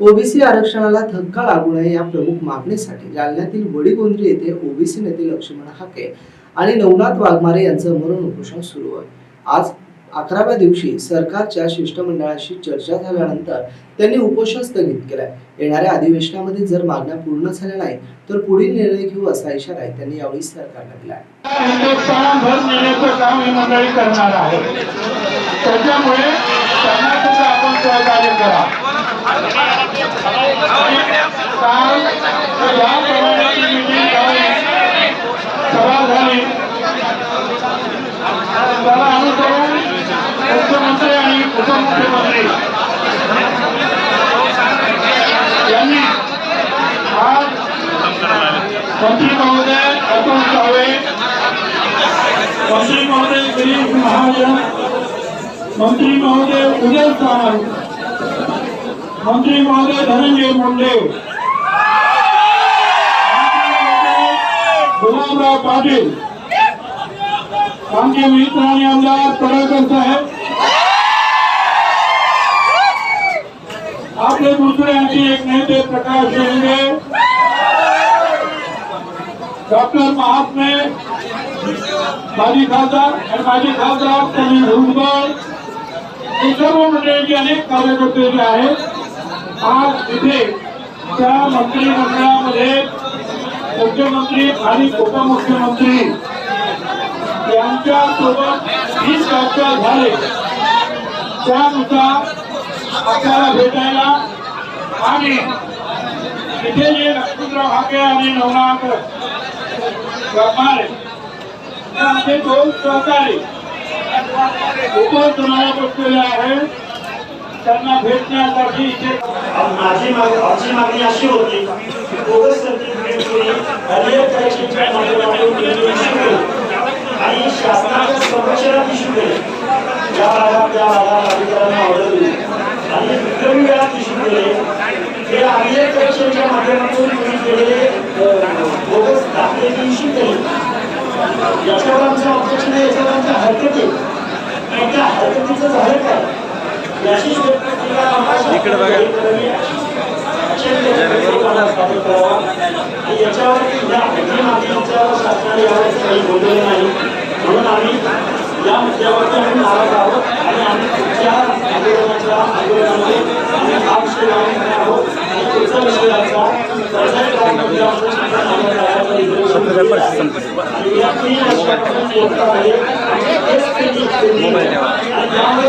OBC आरक्षणाला धक्का लागू नये या प्रमुख मागणीसाठी जालन्यातील वडीगोंद्री येथे ओबीसी नेते लक्ष्मण हाके आणि नवनाथ वाघमारे यांचं मरण उपोषण सुरू आहे. आज अकराव्या दिवशी सरकारच्या शिष्टमंडळाशी चर्चा झाल्यानंतर त्यांनी उपोषण स्थगित केलाय. येणाऱ्या अधिवेशनामध्ये जर मागण्या पूर्ण झाल्या नाही तर पुढील निर्णय घेऊ असा इशारा त्यांनी यावेळी सरकारला दिलाय हिंदुस्थानभर नेण्याचं काम ही मंडळी करणार आहे त्याच्यामुळे त्यांना सुद्धा आपण सहकार्य करा काल या प्रमाणाची meeting झाली, सभा झाली त्याला अनुसरून मुख्यमंत्री आणि उपमुख्यमंत्री यांनी आज मंत्री महोदय अतुल सावे मंत्री महोदय महाजन मंत्री महोदय उदय सावंत मंत्री महोदय, धनंजय मुंडे। गुलाबराव पाटील। आमचे मित्र आणि आमदार पडळकर साहेब। आपले दुसरे आणखी एक नेते प्रकाश शिंदे डॉक्टर महात्मे, माजी खासदार आणि माजी खासदार समीर भुजबळ हे सर्व मंडळीचे अनेक कार्यकर्ते जे आहेत आज इथे त्या मंत्रिमंडळामध्ये मुख्यमंत्री आणि उपमुख्यमंत्री यांच्या सोबत जी चर्चा झाली. त्यानुसार आपल्याला भेटायला आणि इथे जे लक्ष्मणराव हाके आणि नवनाथ गमारे आमचे दोन सहकारी उपक्रमाला बसलेले आहेत. त्यांना भेटण्यासाठी इथे माझी माग आमची मागणी अशी होती बोगस सर्टिफिकेट कोणी हरियर परीक्षेच्या माध्यमातून निर्मिती शिकवेल आणि शासनाच्या संरक्षणात इश्यू केले ज्या भागात त्या भागात अधिकाऱ्यांना ऑर्डर दिली. आणि विक्रमी वेळात इश्यू केले. हे हरियर परीक्षेच्या माध्यमातून तुम्ही केलेले बोगस दाखले इश्यू केले. याच्यावर आमचं ऑब्जेक्शन आहे याच्यावर आमच्या हरकत आहे. मग त्या हरकतीचं झालं काय याची इकडे याच्यावर या हल्ली मागणीच्यावर शासनाने यावर काही बोललेलं नाही म्हणून आम्ही या मुद्द्यावरती आम्ही नाराज आहोत आणि आम्ही आंदोलनाच्या आंदोलनामध्ये आम्ही आहोत आणि आणि या तीन वर्षापासून आहे. आणि त्यामुळे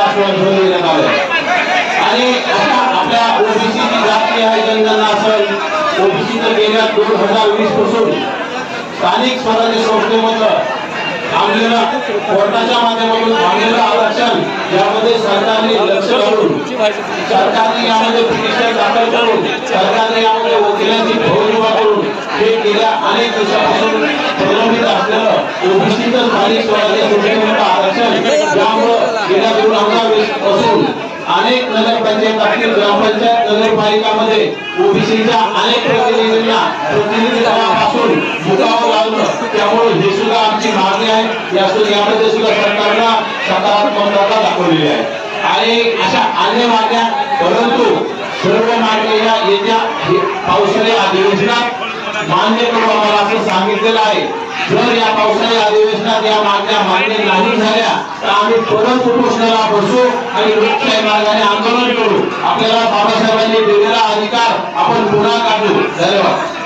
गेल्या दोन हजार वीसपासून स्थानिक स्वराज्य संस्थेमधलं थांबलेलं कोर्टाच्या माध्यमातून थांबलेलं आरक्षण यामध्ये सरकारने लक्ष घालून सरकारने यामध्ये पिटिशन दाखल करून सरकारने यामध्ये वकिलांची फौज उभा करून हे गेल्या अनेक दिवसापासून प्रलंबित असलेलं ओबीसीचं स्थानिक स्वराज्य संस्थेमधलं आरक्षण यामुळं गेल्या दोन हजार वीसपासून अनेक नगरपंचायत असतील ग्रामपंचायत नगरपालिकामध्ये ओबीसीच्या अनेक प्रतिनिधींना प्रतिनिधित्वापासून मुकावं लागलं त्यामुळे हे सुद्धा आमची मागणी आहे. या यामध्ये सुद्धा सरकारला सकारात्मकता दाखवलेली आहे. आणि अशा अन्य मागण्या परंतु सर्व मागण्या येत्या पावसाळी अधिवेशनात मान्य करू आम्हाला असं सांगितलेलं आहे. जर या पावसाळी अधिवेशनात या मागण्या मान्य नाही झाल्या तर आम्ही परत उपोषणाला बसू आणि लोकशाही मार्गाने आंदोलन करू. आपल्याला बाबासाहेबांनी दिलेला अधिकार आपण पुन्हा काढू. धन्यवाद.